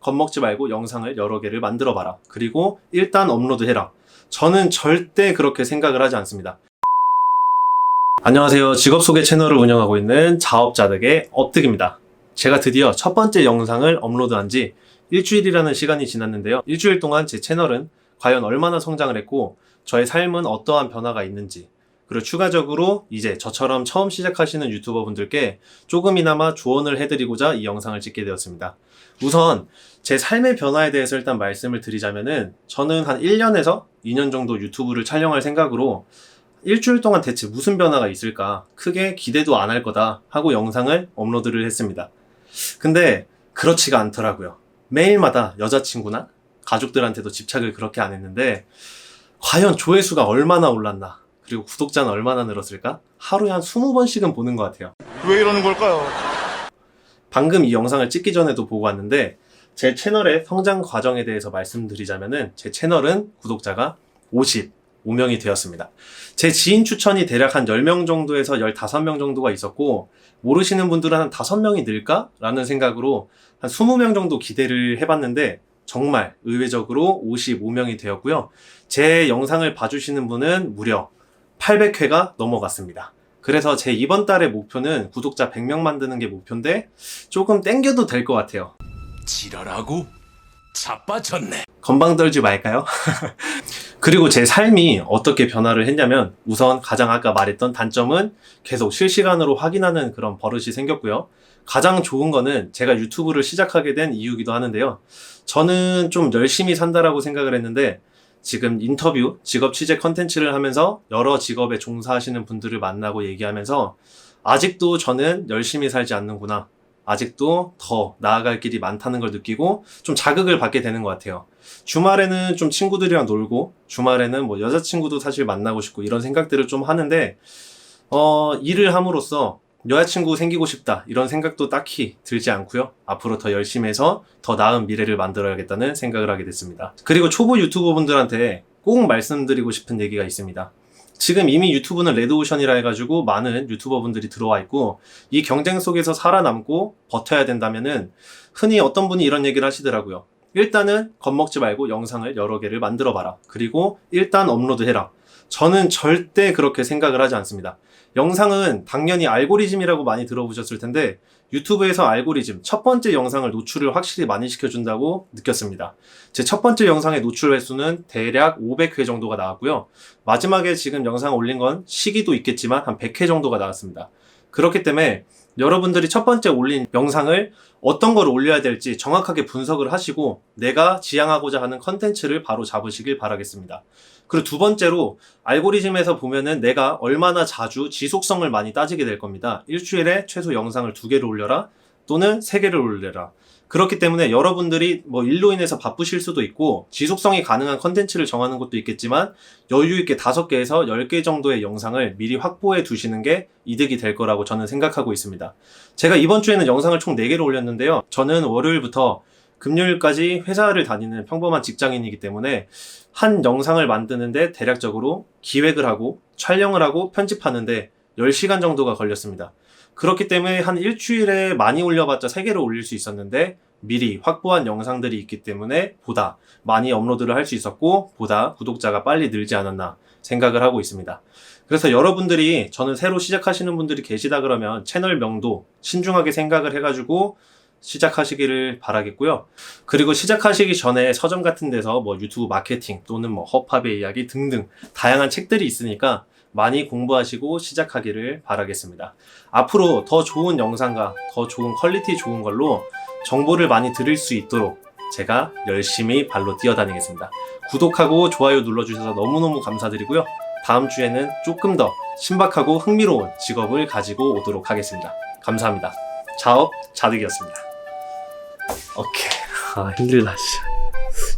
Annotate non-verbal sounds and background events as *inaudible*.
겁먹지 말고 영상을 여러 개를 만들어 봐라. 그리고 일단 업로드 해라. 저는 절대 그렇게 생각을 하지 않습니다. 안녕하세요. 직업 소개 채널을 운영하고 있는 자업자득의 업득입니다. 제가 드디어 첫 번째 영상을 업로드한 지 일주일이라는 시간이 지났는데요. 일주일 동안 제 채널은 과연 얼마나 성장을 했고 저의 삶은 어떠한 변화가 있는지 그리고 추가적으로 이제 저처럼 처음 시작하시는 유튜버 분들께 조금이나마 조언을 해드리고자 이 영상을 찍게 되었습니다. 우선 제 삶의 변화에 대해서 일단 말씀을 드리자면은 저는 한 1년에서 2년 정도 유튜브를 촬영할 생각으로 일주일 동안 대체 무슨 변화가 있을까 크게 기대도 안 할 거다 하고 영상을 업로드를 했습니다. 근데 그렇지가 않더라고요. 매일마다 여자친구나 가족들한테도 집착을 그렇게 안 했는데 과연 조회수가 얼마나 올랐나 그리고 구독자는 얼마나 늘었을까? 하루에 한 20번씩은 보는 것 같아요. 왜 이러는 걸까요? 방금 이 영상을 찍기 전에도 보고 왔는데 제 채널의 성장 과정에 대해서 말씀드리자면은 제 채널은 구독자가 55명이 되었습니다. 제 지인 추천이 대략 한 10명 정도에서 15명 정도가 있었고 모르시는 분들은 한 5명이 늘까? 라는 생각으로 한 20명 정도 기대를 해봤는데 정말 의외적으로 55명이 되었고요. 제 영상을 봐주시는 분은 무려 800회가 넘어갔습니다. 그래서 제 이번 달의 목표는 구독자 100명 만드는 게 목표인데 조금 땡겨도 될 것 같아요. 지랄하고 자빠졌네. 건방 떨지 말까요? *laughs* 그리고 제 삶이 어떻게 변화를 했냐면 우선 가장 아까 말했던 단점은 계속 실시간으로 확인하는 그런 버릇이 생겼고요. 가장 좋은 거는 제가 유튜브를 시작하게 된 이유기도 하는데요. 저는 좀 열심히 산다라고 생각을 했는데 지금 인터뷰, 직업 취재 컨텐츠를 하면서 여러 직업에 종사하시는 분들을 만나고 얘기하면서 아직도 저는 열심히 살지 않는구나. 아직도 더 나아갈 길이 많다는 걸 느끼고 좀 자극을 받게 되는 것 같아요. 주말에는 좀 친구들이랑 놀고, 주말에는 뭐 여자친구도 사실 만나고 싶고 이런 생각들을 좀 하는데, 어, 일을 함으로써 여자친구 생기고 싶다 이런 생각도 딱히 들지 않고요. 앞으로 더 열심히 해서 더 나은 미래를 만들어야겠다는 생각을 하게 됐습니다. 그리고 초보 유튜버 분들한테 꼭 말씀드리고 싶은 얘기가 있습니다. 지금 이미 유튜브는 레드오션이라 해가지고 많은 유튜버 분들이 들어와 있고 이 경쟁 속에서 살아남고 버텨야 된다면은 흔히 어떤 분이 이런 얘기를 하시더라고요. 일단은 겁먹지 말고 영상을 여러 개를 만들어 봐라. 그리고 일단 업로드 해라. 저는 절대 그렇게 생각을 하지 않습니다. 영상은 당연히 알고리즘이라고 많이 들어보셨을 텐데 유튜브에서 알고리즘 첫 번째 영상을 노출을 확실히 많이 시켜준다고 느꼈습니다. 제 첫 번째 영상의 노출 횟수는 대략 500회 정도가 나왔고요. 마지막에 지금 영상 올린 건 시기도 있겠지만 한 100회 정도가 나왔습니다. 그렇기 때문에 여러분들이 첫 번째 올린 영상을 어떤 걸 올려야 될지 정확하게 분석을 하시고 내가 지향하고자 하는 컨텐츠를 바로 잡으시길 바라겠습니다. 그리고 두 번째로 알고리즘에서 보면은 내가 얼마나 자주 지속성을 많이 따지게 될 겁니다. 일주일에 최소 영상을 두 개를 올려라 또는 세 개를 올려라. 그렇기 때문에 여러분들이 뭐 일로 인해서 바쁘실 수도 있고 지속성이 가능한 컨텐츠를 정하는 것도 있겠지만 여유 있게 다섯 개에서 열 개 정도의 영상을 미리 확보해 두시는 게 이득이 될 거라고 저는 생각하고 있습니다. 제가 이번 주에는 영상을 총 4개를 올렸는데요. 저는 월요일부터 금요일까지 회사를 다니는 평범한 직장인이기 때문에 한 영상을 만드는데 대략적으로 기획을 하고 촬영을 하고 편집하는데 10시간 정도가 걸렸습니다. 그렇기 때문에 한 일주일에 많이 올려봤자 3개를 올릴 수 있었는데 미리 확보한 영상들이 있기 때문에 보다 많이 업로드를 할 수 있었고 보다 구독자가 빨리 늘지 않았나 생각을 하고 있습니다. 그래서 여러분들이 저는 새로 시작하시는 분들이 계시다 그러면 채널명도 신중하게 생각을 해가지고 시작하시기를 바라겠고요. 그리고 시작하시기 전에 서점 같은 데서 뭐 유튜브 마케팅 또는 뭐 허팝의 이야기 등등 다양한 책들이 있으니까 많이 공부하시고 시작하기를 바라겠습니다. 앞으로 더 좋은 영상과 더 좋은 퀄리티 좋은 걸로 정보를 많이 들을 수 있도록 제가 열심히 발로 뛰어다니겠습니다. 구독하고 좋아요 눌러주셔서 너무너무 감사드리고요. 다음 주에는 조금 더 신박하고 흥미로운 직업을 가지고 오도록 하겠습니다. 감사합니다. 자업 자득이었습니다. 오케이. 아 힘들다. 씨.